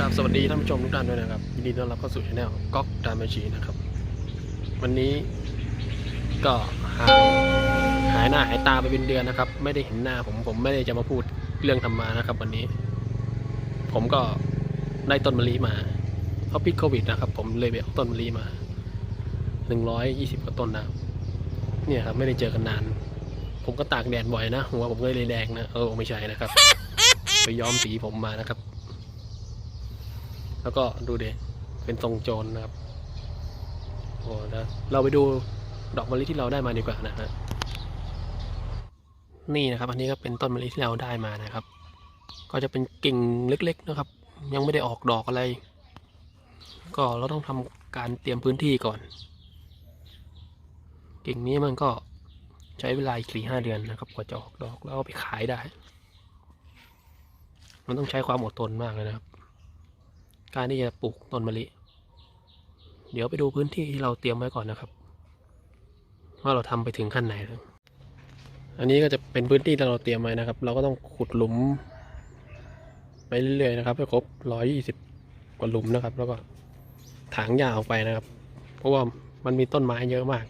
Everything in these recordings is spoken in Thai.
ครับสวัสดีท่านผู้ชมทุกท่านด้วยนะครับยินดีต้อนรับเข้าสู่ช anel ก๊อกดามชีนะครับ วันนี้ก็หายหายหน้าหายตาไปเป็นเดือนนะครับ ไม่ได้เห็นหน้าผมผมไม่ได้จะมาพูดเรื่องธรรมานะครับ วันนี้ ผมก็ได้ต้นมะลิมาเพราะพิษโควิดนะครับ ผมเลยไปเอาต้นมะลิมาหนึ่งร้อยยี่สิบกว่าต้นนะเนี่ยครับ ไม่ได้เจอกันนาน ผมก็ตากแดดบ่อยนะหัวผมก็เลยแดงนะเออไม่ใช่นะครับ ไปย้อมสีผมมานะครับ แล้วก็ดูเดเป็นทรงโจรนะครับโอ้นะเราไปดูดอกมะลิที่เราได้มาดีกว่านะฮะนี่นะครับ อันนี้ก็เป็นต้นมะลิที่เราได้มานะครับ ก็จะเป็นกิ่งเล็ก ๆนะครับ ยังไม่ได้ออกดอกอะไร ก็เราต้องทำการเตรียมพื้นที่ก่อน กิ่งนี้มันก็ใช้เวลาอีกสี่ห้าเดือนนะครับกว่าจะออกดอกแล้วเอาไปขายได้ มันต้องใช้ความอดทนมากเลยนะครับ การที่จะปลูกต้นมะลิ เดี๋ยวไปดูพื้นที่ที่เราเตรียมไว้ก่อนนะครับ ว่าเราทำไปถึงขั้นไหนแล้วอันนี้ก็จะเป็นพื้นที่ที่เราเตรียมไว้นะครับ เราก็ต้องขุดหลุมไปเรื่อยๆนะครับให้ครบร้อยยี่สิบกว่าหลุมนะครับ แล้วก็ถางหญ้าออกไปนะครับ เพราะว่ามันมีต้นไม้เยอะมาก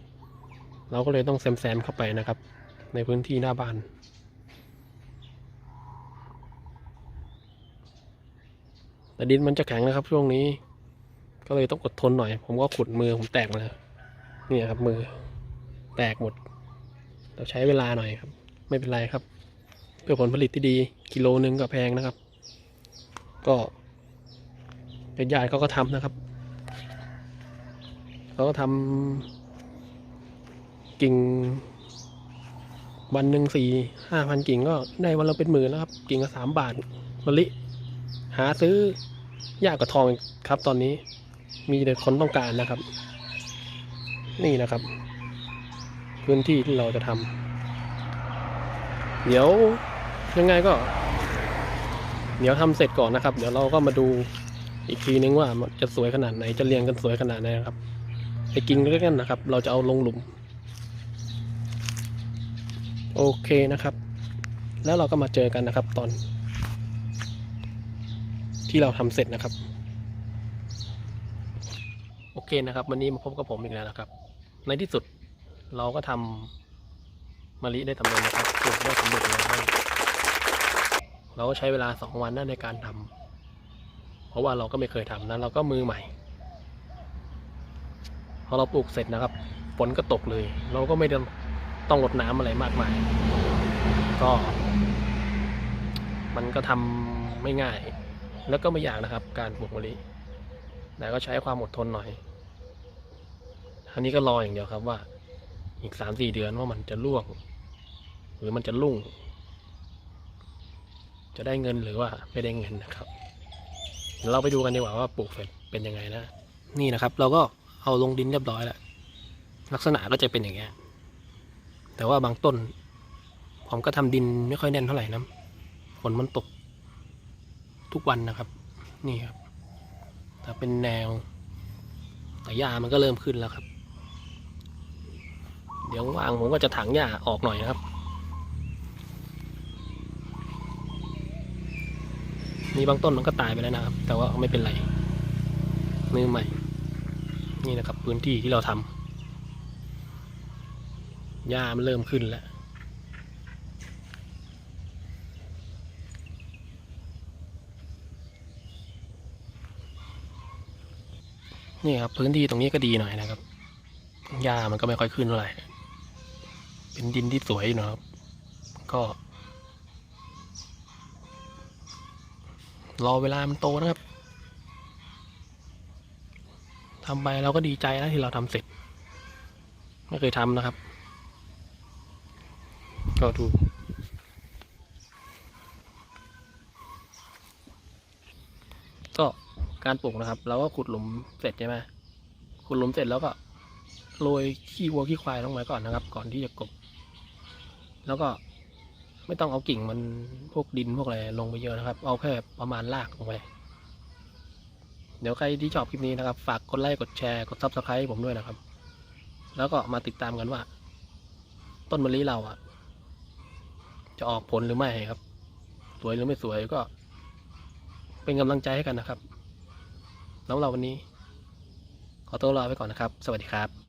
เราก็เลยต้องแซมๆเข้าไปนะครับ ในพื้นที่หน้าบ้าน แต่ดินมันจะแข็งนะครับช่วงนี้ ก็เลยต้องอดทนหน่อย ผมก็ขุดมือผมแตกมาแล้วนี่ครับมือแตกหมด เราใช้เวลาหน่อยครับ ไม่เป็นไรครับ เพื่อผลผลิตที่ดีกิโลนึงก็แพงนะครับ ก็ญาติเขาก็ทำนะครับเขาก็ทำกิ่งวันหนึ่งสี่ห้าพันกิ่งก็ได้วันละเป็นหมื่นแล้วครับ กิ่งละสามบาทมะลิ หาซื้อยากกว่าทองครับ ตอนนี้มีแต่คนต้องการนะครับ นี่นะครับ พื้นที่ที่เราจะทำเดี๋ยวยังไงก็ เดี๋ยวทำเสร็จก่อนนะครับ เดี๋ยวเราก็มาดูอีกทีนึงว่ามันจะสวยขนาดไหนจะเรียงกันสวยขนาดไหนนะครับไอ้กิ่งเล็กนั่นนะครับ เราจะเอาลงหลุม โอเคนะครับ แล้วเราก็มาเจอกันนะครับ ตอน ที่เราทำเสร็จนะครับ โอเคนะครับ วันนี้มาพบกับผมอีกแล้วนะครับ ในที่สุดเราก็ทำมะลิได้สำเร็จนะครับปลูกได้สำเร็จแล้วเราก็ใช้เวลาสองวันนั่นในการทำเพราะว่าเราก็ไม่เคยทำนะเราก็มือใหม่ พอเราปลูกเสร็จนะครับฝนก็ตกเลย เราก็ไม่ได้ต้องรดน้ำอะไรมากมาย ก็ มันก็ทำไม่ง่าย แล้วก็ไม่ยากนะครับ การปลูกมะลิแต่ก็ใช้ความอดทนหน่อยอันนี้ก็รออย่างเดียวครับว่า อีกสามสี่เดือนว่ามันจะร่วง หรือมันจะรุ่ง จะได้เงินหรือว่าไม่ได้เงินนะครับ เราไปดูกันดีกว่าว่าปลูกเสร็จเป็นยังไงนะ นี่นะครับ เราก็เอาลงดินเรียบร้อยแล้วลักษณะก็จะเป็นอย่างเงี้ย แต่ว่าบางต้น ผมก็ทำดินไม่ค่อยแน่นเท่าไหร่นะฝนมันตก ทุกวันนะครับ นี่ครับถ้าเป็นแนวแต่หญ้ามันก็เริ่มขึ้นแล้วครับ เดี๋ยวว่างผมก็จะถังหญ้าออกหน่อยนะครับ มีบางต้นมันก็ตายไปแล้วนะครับ แต่ว่าไม่เป็นไรมือใหม่ นี่นะครับ พื้นที่ที่เราทำหญ้ามันเริ่มขึ้นแล้ว นี่ครับพื้นที่ตรงนี้ก็ดีหน่อยนะครับหญ้ามันก็ไม่ค่อยขึ้นเท่าไหร่เป็นดินที่สวยอยู่นะครับ ก็รอเวลามันโตนะครับทำไปเราก็ดีใจนะที่เราทำเสร็จ ไม่เคยทำนะครับ ก็ดูก็ การปลูกนะครับ เราก็ขุดหลุมเสร็จใช่ไหมขุดหลุมเสร็จแล้วก็โรยขี้วัวขี้ควายลงไปก่อนนะครับ ก่อนที่จะกบ แล้วก็ไม่ต้องเอากิ่งมันพวกดินพวกอะไรลงไปเยอะนะครับ เอาแค่ประมาณรากลงไป เดี๋ยวใครที่ชอบคลิปนี้นะครับ ฝากกดไลค์กดแชร์กดซับสไครต์ผมด้วยนะครับ แล้วก็มาติดตามกันว่า ต้นมะลิเราอะ จะออกผลหรือไม่ครับ สวยหรือไม่สวยก็ เป็นกำลังใจให้กันนะครับ แล้วเราวันนี้ ขอตัวลาไปก่อนนะครับ สวัสดีครับ